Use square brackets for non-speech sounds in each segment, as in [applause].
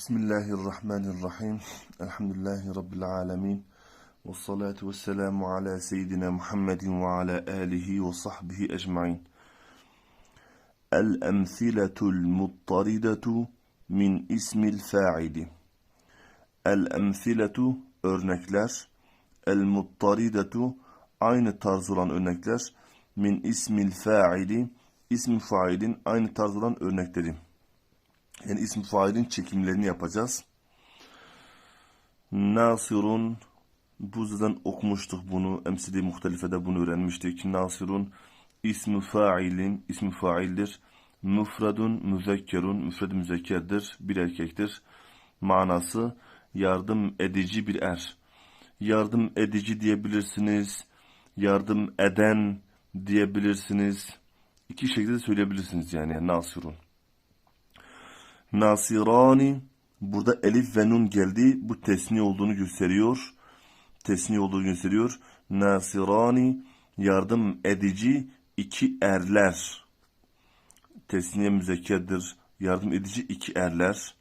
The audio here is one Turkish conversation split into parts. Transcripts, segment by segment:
Bismillahirrahmanirrahim. Elhamdülillahi Rabbil alemin. Ve salatu ve selamu ala seyyidina Muhammedin ve ala alihi ve sahbihi ecmain. El-emsiletul muttaridetu min ismil fa'ili. El-emsiletu örnekler. El-muttaridetu aynı tarz olan örnekler. Min ismil fa'ili. İsmi failin aynı tarz olan örnekleri. Yani isim failin çekimlerini yapacağız. Nasirun bu zaten okumuştuk bunu. Emsili muhtelifede bunu öğrenmiştik. Nasirun ismi failin ismi faildir. Müfredun müzekkerun müfred müzekkerdir. Bir erkektir. Manası yardım edici bir er. Yardım edici diyebilirsiniz. Yardım eden diyebilirsiniz. İki şekilde söyleyebilirsiniz yani nasirun. Nasirani burada elif ve nun geldi. Bu tesni olduğunu gösteriyor. Tesni olduğunu gösteriyor. Nasirani yardım edici iki erler. Tesniye müzekkerdir. Yardım edici iki erler.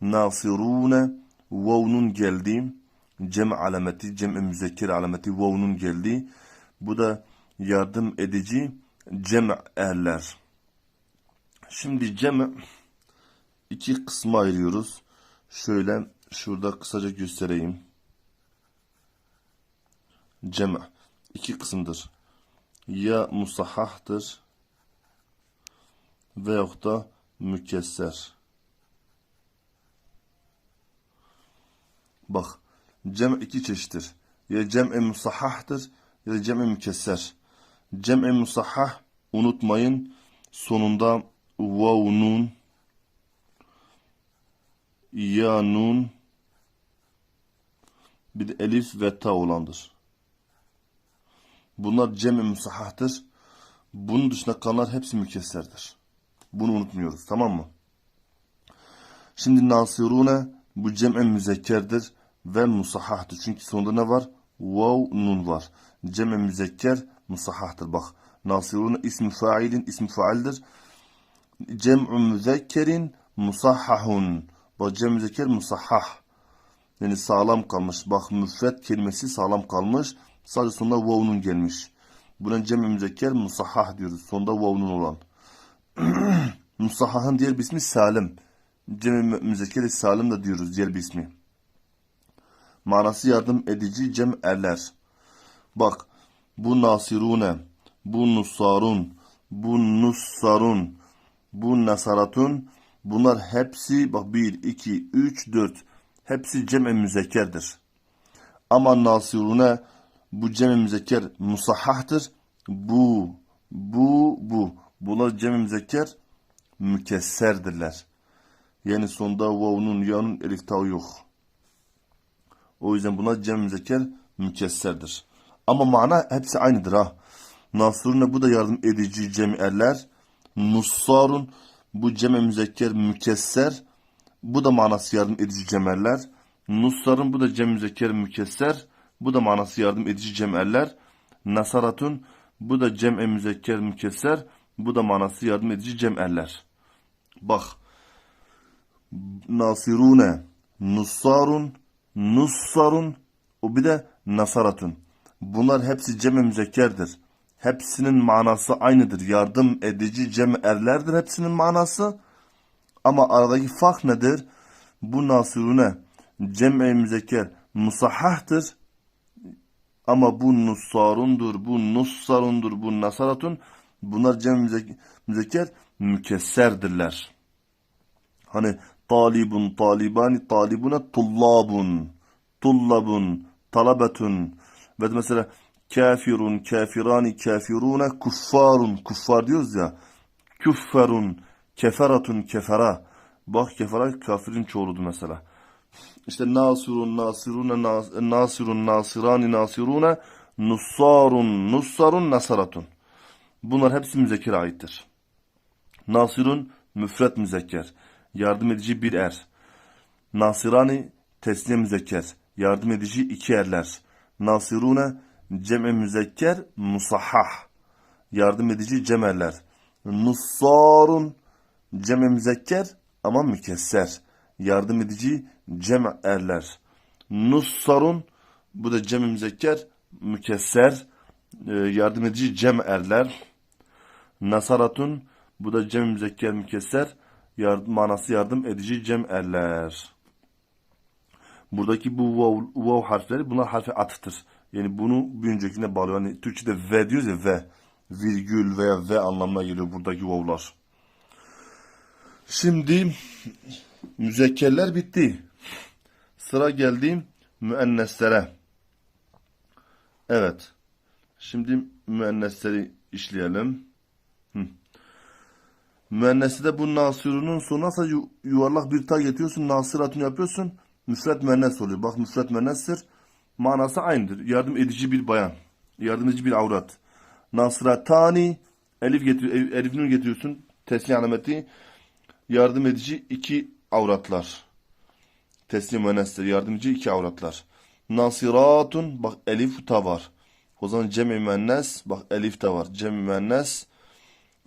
Nasirune vavnun geldi. Cem alameti, cem müzekker alameti vavnun geldi. Bu da yardım edici cem erler. Şimdi cem iki kısma ayırıyoruz. Şöyle şurada kısaca göstereyim. Cem iki kısımdır. Ya musahahtır veyahut da mükesser. Bak cem iki çeşittir. Ya cem-i musahahtır ya da cem-i mükesser. Cem-i musahhah unutmayın sonunda vav nun ya nun bir elif ve ta olandır. Bunlar cem-i musahahtır. Bunun dışında kalanlar hepsi mükesserdir. Bunu unutmuyoruz tamam mı? Şimdi nasirune bu cem-i müzekkerdir ve musahahtır. Çünkü sonunda ne var? Vav nun var. Cem-i müzekker musahahtır. Bak nasirune ismi failin ismi faildir. Cem'u müzekkerin musahhahun. Bak cem müzekker musahhah. Yani sağlam kalmış. Bak müfret kelimesi sağlam kalmış. Sadece sonunda vavnun gelmiş. Buna cem müzekker musahhah diyoruz. Sonunda vavnun olan. [clears throat] Musahhahın diğer bir ismi salim. Cem müzekker salim de diyoruz diğer bir ismi. Manası yardım edici cem erler. Bak bu nasirune, bu nusarun, bu nussarun, bu nasaratun bunlar hepsi bak 1, 2, 3, 4 hepsi cem-i müzekkerdir. Ama nasirune bu cem-i müzekker musahhahtır. Bu, bu, bu. Bunlar cem-i müzekker mükesserdirler. Yani sonda vav'nun, ya'nın, elif tav yok. O yüzden bunlar cem-i müzekker mükesserdir. Ama mana hepsi aynıdır ha. Nasrune bu da yardım edici cem'erler. Nussarun bu cem müzekker mükesser. Bu da manası yardım edici cemerler. Nussarun bu da cem müzekker mükesser. Bu da manası yardım edici cemerler. Nasaratun bu da cem müzekker mükesser. Bu da manası yardım edici cemerler. Bak. Nasirune, Nussarun, Nussarun, o bir de Nasaratun. Bunlar hepsi cem müzekkerdir. Hepsinin manası aynıdır. Yardım edici cem erlerdir hepsinin manası. Ama aradaki fark nedir? Bu nasirune cem-i müzekker musahhahtır. Ama bu nussarundur, bu nussarundur, bu nasaratun. Bunlar cem müzekker mükesserdirler. Hani talibun, talibani, talibuna, tullabun, tullabun, talabetun. Ve mesela kafirun, kafirani, kafirune, kuffarun, kuffar diyoruz ya. Küfferun, keferatun, kefera. Bak kefera kafirin çoğuludu mesela. İşte nasirun, nasirune, nasirun, nasirani, nasirune, nussarun, nussarun, nasaratun. Bunlar hepsi müzekkere aittir. Nasirun, müfret müzekker. Yardım edici bir er. Nasirani, tesniye müzekker. Yardım edici iki erler. Nasirune, cem-i müzekker musahhah yardım edici cemeller. Nussarun cem-i müzekker ama mükesser yardım edici cem erler. Nussarun bu da cem müzekker mükesser e, yardım edici cem erler. Nasaratun bu da cem müzekker mükesser yardım, manası yardım edici cem erler. Buradaki bu vav, vav harfleri bunlar harfi atıftır. Yani bunu bir öncekine bağlıyor. Hani Türkçe'de ve diyoruz ya ve virgül veya ve anlamına geliyor buradaki vavlar. Şimdi müzekkerler bitti. Sıra geldi müenneslere. Evet. Şimdi müennesleri işleyelim. Müennesi de bu nasirunun sonuna sadece yu- yuvarlak bir ta getiriyorsun. Nasiratun yapıyorsun. Müfret müennes oluyor. Bak müfret müennestir. Manası aynıdır. Yardım edici bir bayan. Yardım edici bir avrat. Nasratani elif getir, elif nun getiriyorsun. Teslim alameti yardım edici iki avratlar. Teslim müennestir. Yardımcı iki avratlar. Nasiratun bak elif ta var. O zaman cem-i müennes bak elif de var. Cem-i müennes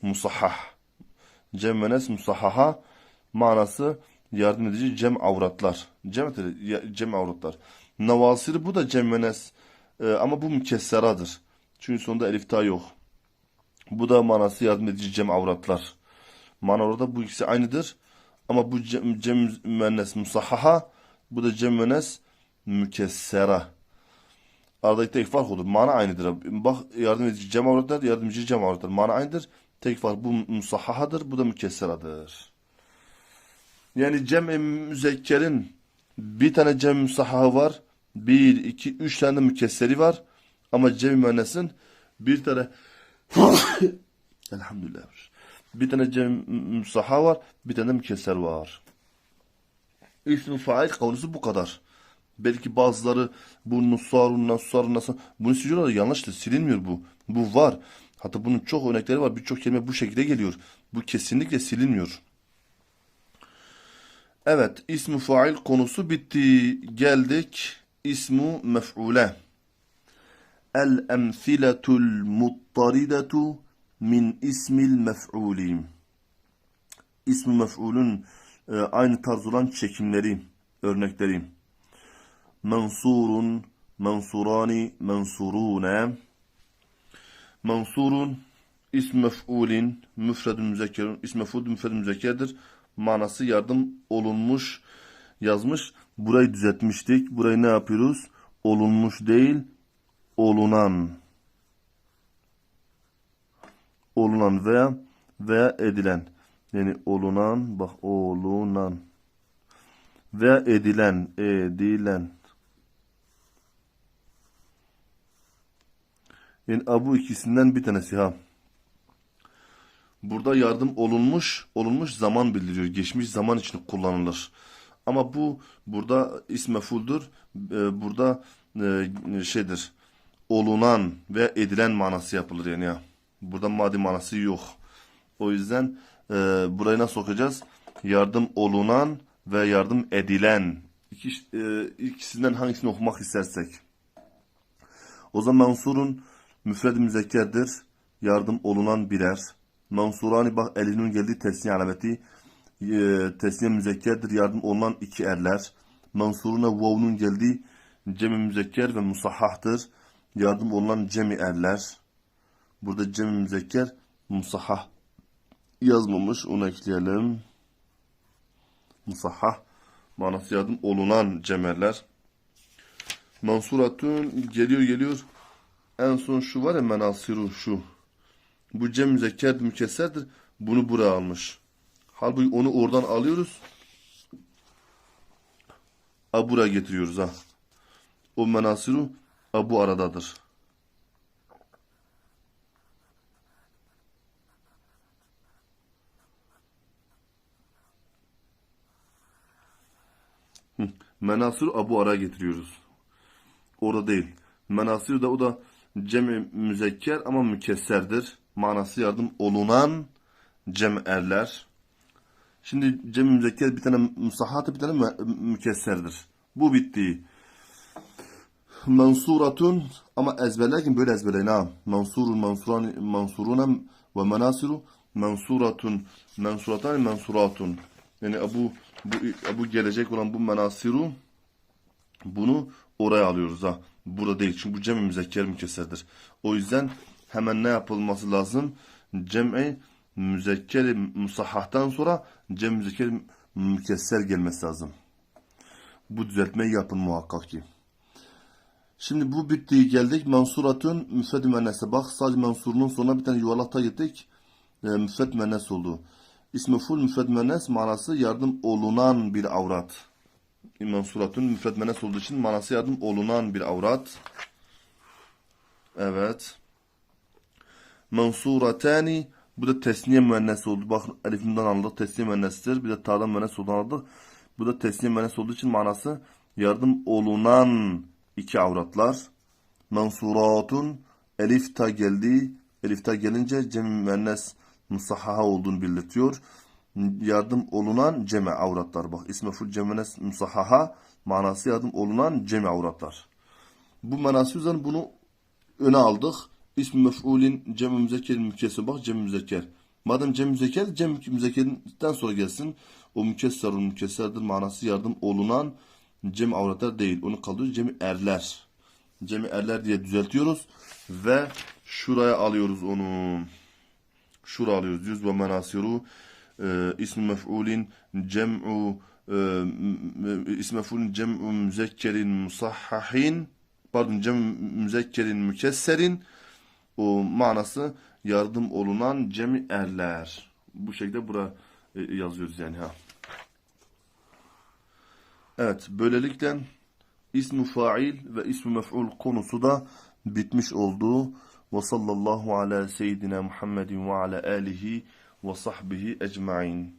musahhah. Cem müennes musahhaha manası yardım edici cem avratlar. Cem, cem avratlar. Navasir bu da cem müennes e, ama bu mükesseradır. Çünkü sonunda elif ta yok. Bu da manası yardım edici cem avratlar. Mana orada bu ikisi aynıdır. Ama bu cem, cem müennes musahhaha bu da cem müennes mükessera. Aradaki tek fark odur. Mana aynıdır. Bak yardım edici cem avratlar, yardımcı cem avratlar. Mana aynıdır. Tek fark bu musahhahadır, bu da mükesseradır. Yani cem müzekkerin bir tane cem musahhahı var. Bir, iki, üç tane mükesseri var. Ama cem müennesin bir tane [coughs] Elhamdülillah. Bir tane cem musahha var, bir tane mükesser var. İsmi fail kavlusu bu kadar. Belki bazıları bu nusarun nasarun nasar bunu siliyorlar yanlıştır silinmiyor bu. Bu var. Hatta bunun çok örnekleri var. Birçok kelime bu şekilde geliyor. Bu kesinlikle silinmiyor. Evet, ismi fail konusu bitti. Geldik ismu mef'ule. El emfiletul muttaridetu min ismil mef'uli. İsmi mef'ulün e, aynı tarz olan çekimleri, örnekleri. Mansurun, mansurani, mansurune. Mansurun, ism mef'ulin, müfredün müzekkerun, ism mef'ul müfredün müzekkerdir. Manası yardım olunmuş yazmış. Burayı düzeltmiştik. Burayı ne yapıyoruz? Olunmuş değil, olunan. Olunan veya veya edilen. Yani olunan, bak olunan. Veya edilen, edilen. Yani bu ikisinden bir tanesi ha. Burada yardım olunmuş, olunmuş zaman bildiriyor. Geçmiş zaman için kullanılır. Ama bu burada ismefuldur. Ee, burada e, şeydir. Olunan ve edilen manası yapılır yani ya. Burada maddi manası yok. O yüzden e, burayı nasıl okuyacağız? Yardım olunan ve yardım edilen. İki, e, ikisinden hangisini okumak istersek. O zaman Mansur'un müfred-i müzekkerdir. Yardım olunan birer. Mansurani bak elinin geldiği tesniye alameti. E, tesniye müzekkerdir. Yardım olunan iki erler. Mansuruna vav'nun geldiği cemi müzekker ve musahhahtır. Yardım olunan cemi erler. Burada cemi müzekker musahhah yazmamış. Onu ekleyelim. Musahhah manası yardım olunan cemerler. Mansuratun geliyor geliyor. En son şu var ya menasiru şu. Bu cem müzekkerdir mükesserdir. Bunu buraya almış. Halbuki onu oradan alıyoruz. A buraya getiriyoruz ha. O menasiru a bu aradadır. Hı. Menasiru a bu araya getiriyoruz. Orada değil. Menasir de o da cem müzekker ama mükesserdir. Manası yardım olunan cem erler. Şimdi cem müzekker bir tane musahhatı bir tane mü- mükesserdir. Bu bitti. Mansuratun ama ezberlerken böyle ezberleyin ha. Mansurun, mansuran, mansuruna ve menasiru mansuratun, mansuratan, mansuratun. Yani bu Bu, bu gelecek olan bu menasiru bunu oraya alıyoruz ha. Burada değil. Çünkü bu cem-i müzekker mükesserdir. O yüzden hemen ne yapılması lazım? Cem-i müzekker musahhahtan sonra cem müzekker mükesser gelmesi lazım. Bu düzeltmeyi yapın muhakkak ki. Şimdi bu bitti geldik. Mansuratun müfred müennese. Bak sadece mansurunun sonuna bir tane yuvarlakta gittik. E, müfred müennes oldu. İsmi full müfred müennes manası yardım olunan bir avrat. Mansuratun müfred müennes olduğu için manası yardım olunan bir avrat. Evet. Mansuratani bu da tesniye müennes oldu. Bak elifimden anladık tesniye müennestir. Bir de ta'dan müennes olduğunu anladık. Bu da tesniye müennes olduğu için manası yardım olunan iki avratlar. Mansuratun elif ta geldi. Elif ta gelince cem müennes musahhaha olduğunu belirtiyor. Yardım olunan ceme avratlar. Bak ismi full cem müennes musahhaha manası yardım olunan ceme avratlar. Bu manası yüzden bunu öne aldık. İsmi mef'ulin cem müzekker mükesser. Bak cem müzekker. Madem cem müzekker, cem müzekkerden sonra gelsin. O mükesserun mükesserdir. Manası yardım olunan cem avratlar değil. Onu kaldırıyoruz. Cem erler. Cem erler diye düzeltiyoruz. Ve şuraya alıyoruz onu. Şura alıyoruz. Yüz ve menasiru. E, ismi mef'ulin cem'u e, ismi mef'ulin cem'u müzekkerin musahhahin pardon cem müzekkerin mükesserin o manası yardım olunan cemi erler. Bu şekilde bura e, yazıyoruz yani ha. Evet, böylelikle ismi fail ve ismi mef'ul konusu da bitmiş oldu. Ve sallallahu ala seyyidina Muhammedin ve ala alihi ve sahbihi ecmain.